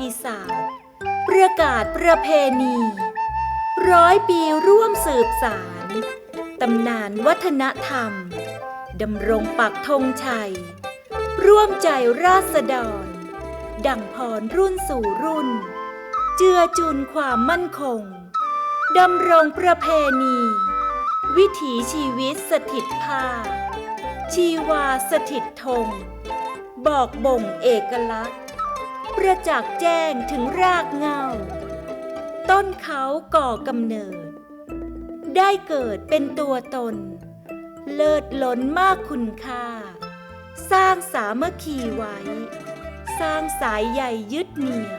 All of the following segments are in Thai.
ติศาสตร์ ประกาศประเพณี ร้อยปีร่วมสืบสารตำนานวัฒนธรรมดำรงปักธงชัย ร่วมใจราษฎร ดั่งพรรุ่นสู่รุ่น เจือจุนความมั่นคงดำรงประเพณี วิถีชีวิตสถิตภาพชีวาสถิตธงบอกบ่งเอกลักษณ์ ประจักษ์แจ้งถึงรากเงา ต้นเขาก่อกำเนิด ได้เกิดเป็นตัวตน เลิศล้นมากคุณค่า สร้างสามัคคีไว้ สร้างสายใยยึดเหนี่ยว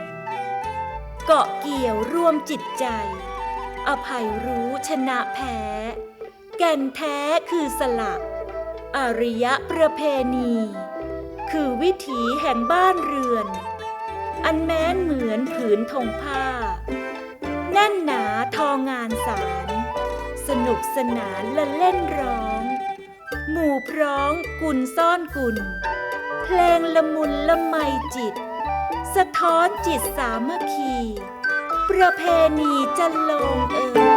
เกาะเกี่ยวรวมจิตใจ อภัยรู้ชนะแพ้ แก่นแท้คือสละอริยประเพณี คือวิถีแห่งบ้านเรือน อันแม้นเหมือนผืนธงผ้า แน่นหนาทองานสาร สนุกสนานละเล่นร้อง หมู่พร้องกุลซ่อนกุล เพลงละมุนละไมจิต สะท้อนจิตสามัคคี ประเพณีจะลงเอ่ย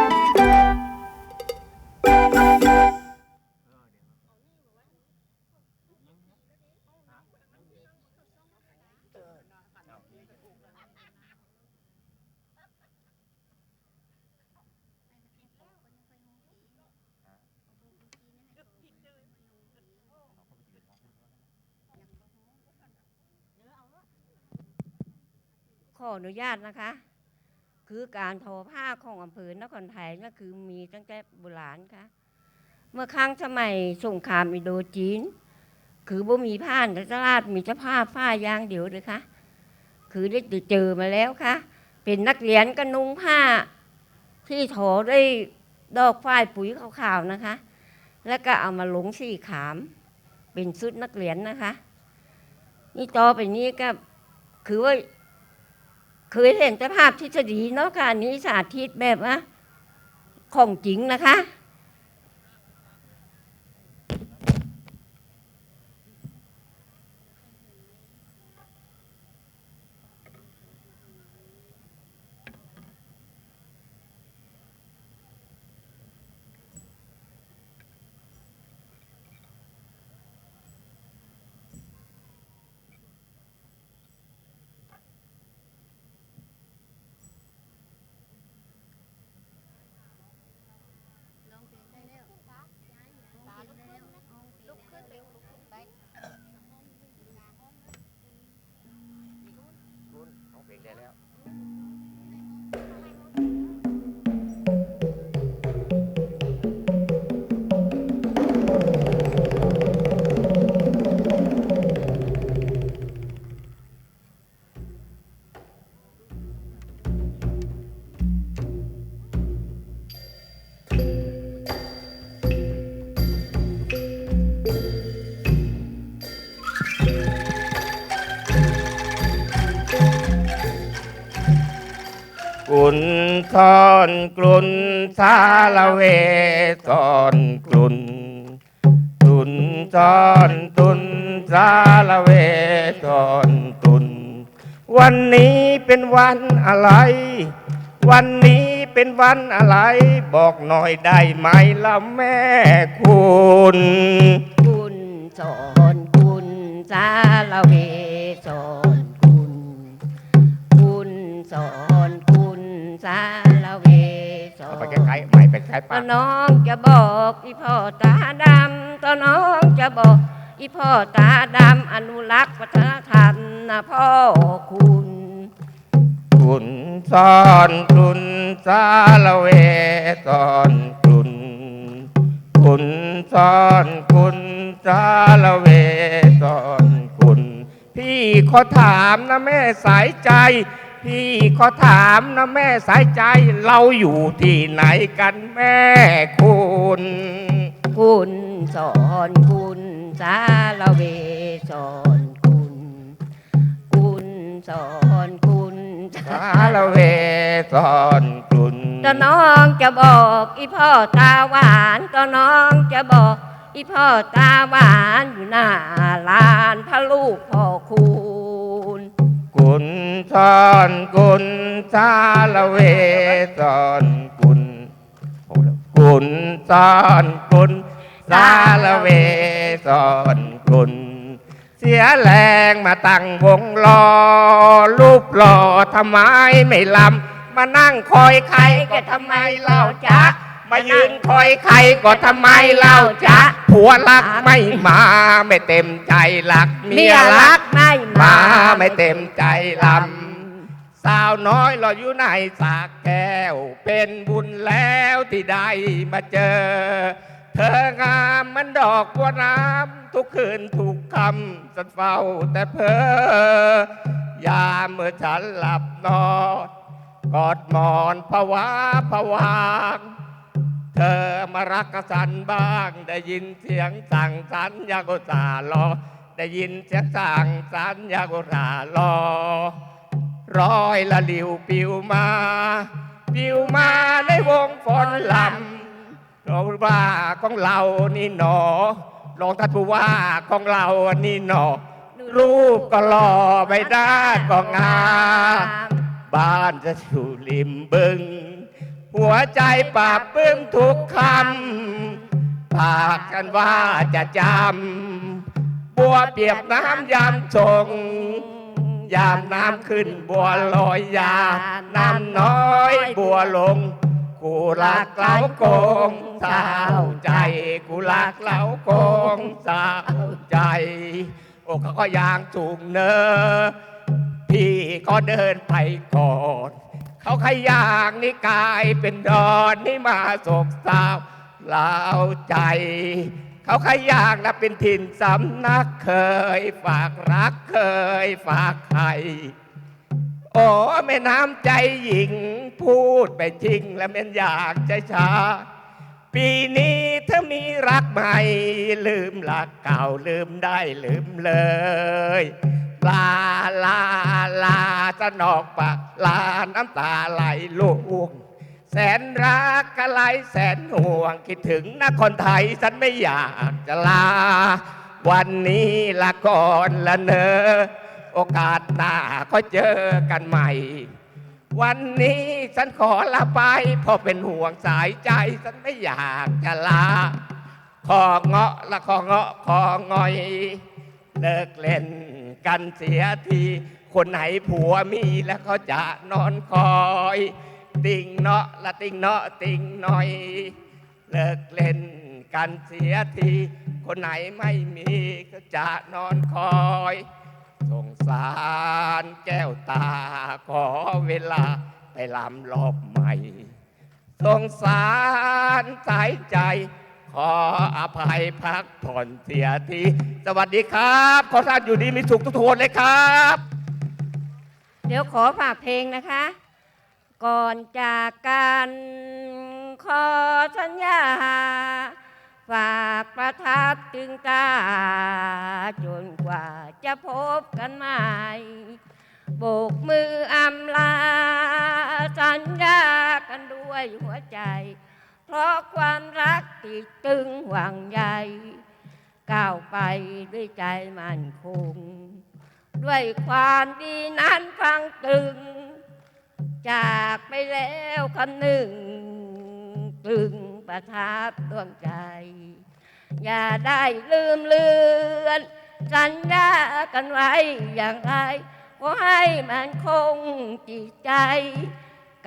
ออนุญาตนะคะ คือการทอผ้าของอำเภอนครไทยก็คือมีตั้งแต่โบราณค่ะ เมื่อครั้งสมัยสงครามอินโดจีน คือบ่มีผ้าในตลาดมีแต่ผ้าฝ้ายยางเดียวเลยค่ะ คือได้เจอมาแล้วค่ะ เป็นนักเรียนก็นุ่งผ้า ที่ทอด้วยดอกฝ้ายปุ๋ยขาวๆนะคะ แล้วก็เอามาหลงสีขาม เป็นชุดนักเรียนนะคะ นี่ต่อไปนี้ก็คือว่า เคยเห็นแต่ภาพทฤษฎีเนาะค่ะนนี้สาธิตแบบว่าของจริงนะคะ นทอนกลุนสาละเวทอนกลุนตุนทอนตุนสาละเวทอนตุน วันนี้เป็นวันอะไร วันนี้เป็นวันอะไร บอกหน่อยได้ไหมล่ะแม่คุณคุณสอนคุณสาละเวสอนคุณ คุณสอนคุณสา สอเอานไปใกล้ๆใหม่ไปใกล้ตปาอกน้องจะบอกอีพ่อตาดำตอน้องจะบอกอีพ่อตาดำอนุรักษ์วัฒนธรรมนะพ่อคุณคุณสอนคุณสาละเวสอนคุณคุณสอนคุณสาละเวสอนคุณพี่ขอถามนะแม่สายใจ พี่ขอถามนะแม่สายใจเราอยู่ที่ไหนกันแม่คุณคุณสอนคุณสาละเวสอนคุณ คุณสอนคุณสาละเวสอนคุณตอน้องจะบอกอีพ่อตาหวานตอน้องจะบอกอีพ่อตาหวานอยู่หน้าลานพระลูกพ่อคุณ คุณทอนกุลสาละเวสอนกุลโอ้แล้วกุลสอนกุลสาละเวสอนกุลเสียแรงมาตั้งวงรอรูปหล่อทำไมไม่ลำมานั่งคอยใครก็ทำไมเล่าจ๊ะมายืนคอยใครก็ทำไมเล่าจ๊ะผัวรักไม่มาไม่เต็มใจรักเมียรักไม่มาไม่เต็มใจลำ สาวน้อยเราอยู่ในสากแก้ว เป็นบุญแล้วที่ได้มาเจอ เธองามเหมันดอกบัวน้ำทุกคืนทุกคำสันเฝ้าแต่เพอยามเมื่อฉันหลับนอนกอดหมอนผวาผวางเธอมารักกสันบ้าง ได้ยินเสียงสั่งสันยากุสารอได้ยินเสียงสั่งสันยากุสารอ ร้อยละหลิวปิวมา ปิวมาในวงฝนลำเราว่าของเรานี่หนอลองทัดผู้ว่าของเรานี่หนอรูปก็หล่อไม่ได้ก็งามบ้านจะอยู่ริมบึง หัวใจปราบปื้มทุกคำปากกันว่าจะจำบัวเปียบน้ำยามชง ยามน้ำขึ้นบัวลอยยา น้ำน้อยบัวลง กูรักเล้าโกงสาวใจ กูรักเล้าโกงสาวใจโอ้เขาก็ยางจูงเนอพี่ก็เดินไปก่อนเขาขยางนี่กลายเป็นดอนนี่มาโศกเศร้าเล่าใจ เขาขยางนะเป็นถิ่นสำนักเคย ฝากรักเคย ฝากใครโอ้แม่น้ำใจหญิงพูดไปจริงแล้วแม่นอยากใจช้า ปีนี้เธอมีรักใหม่ ลืมรักเก่าลืมได้ลืมเลยลาลาลาจะนอกปากลาน้ำตาไหลล่วง แสนรักกะไหลแสนห่วงคิดถึงนครไทยฉันไม่อยากจะลา วันนี้ละก่อนละเนอ โอกาสหน้าก็เจอกันใหม่ วันนี้ฉันขอลาไปเพราะเป็นห่วงสายใจฉันไม่อยากจะลา ขอเงาะละขอเงาะของอย เลิกเล่นกันเสียที คนไหนผัวมีแล้วเขาจะนอนคอย ติงเนาะละติงเนาะติงหน่อย เลิกเล่นกันเสียที คนไหนไม่มีก็จะนอนคอยสงสารแก้วตาขอเวลาไปลำรอบใหม่สงสารสายใจ ขออภัยพักผ่อนเสียที สวัสดีครับ ขอท่านอยู่ดีมีสุขทุกคนเลยครับ เดี๋ยวขอฝากเพลงนะคะ ก่อนจากกันขอสัญญา ฝากประทับถึงตา จนกว่าจะพบกันใหม่โบกมืออำลา สัญญากันด้วยหัวใจ เพราะความรักติดตึงหวังใยก้าวไปด้วยใจมั่นคง ด้วยความดีนั้นฟังตึง จากไปแล้วคำหนึ่งตึงประทับดวงใจ อย่าได้ลืมเลือน สัญญากันไว้อย่างไรขอให้มันคงจิตใจ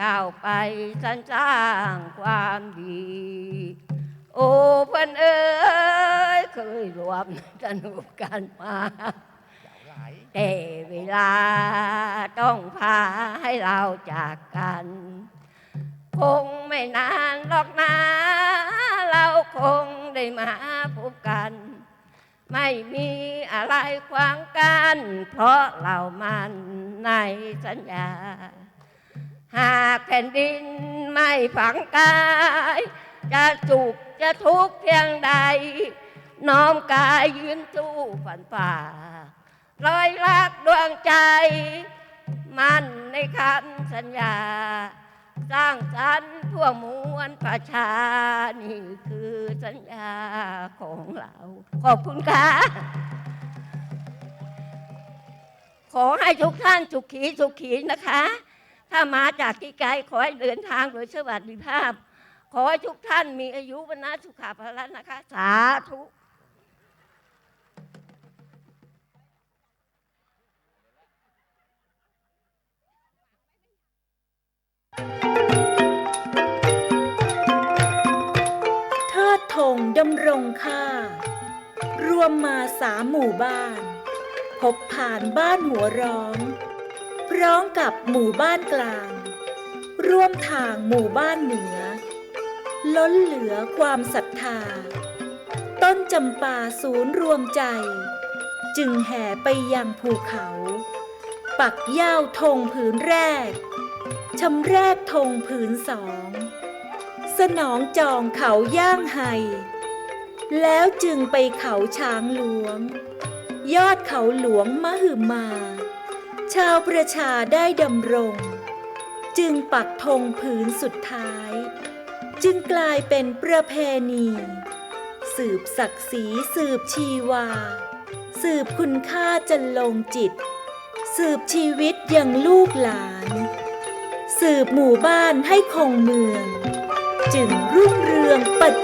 ก้าวไปสรรสร้างความดี โอ้เพื่อนเอ้ยเคยรวมสนุกกันมา แต่เวลาต้องพาให้เราจากกัน คงไม่นานหรอกนะ เราคงได้มาพบกัน ไม่มีอะไรขวางกัน เพราะเรามันในสัญญา หากแผ่นดินไม่ฝังกาย จะสุขจะทุกข์เพียงใด น้อมกายยืนสู้ฝันฝ่า รอยรักดวงใจ มั่นในคำสัญญา สร้างสรรค์ทั่วมวลประชา นี่คือสัญญาของเรา ขอบคุณค่ะ ขอให้ทุกท่านสุขีสุขีนะคะ ถ้ามาจากที่ไกลขอให้เดินทางโดยสวัสดิภาพ ขอให้ทุกท่านมีอายุวันนะสุขภาภละนะคะ สาธุ ธงดำรงค่า รวมมาสามหมู่บ้าน พบผ่านบ้านหัวร้อง พร้อมกับหมู่บ้านกลาง ร่วมทางหมู่บ้านเหนือ ล้นเหลือความศรัทธา ต้นจำปาศูนย์รวมใจ จึงแห่ไปยังภูเขา ปักย่าวธงผืนแรกชำแรกธงผืนสอง สนองจองเขาย่างไฮแล้วจึงไปเขาช้างหลวง ยอดเขาหลวงมหึมา ชาวประชาได้ดำรง จึงปักธงผืนสุดท้าย จึงกลายเป็นประเพณี สืบศักดิ์ศรีสืบชีวา สืบคุณค่าจันลงจิต สืบชีวิตยังลูกหลาน สืบหมู่บ้านให้คงเมือง จึงรุ่งเรืองปัจจุบัน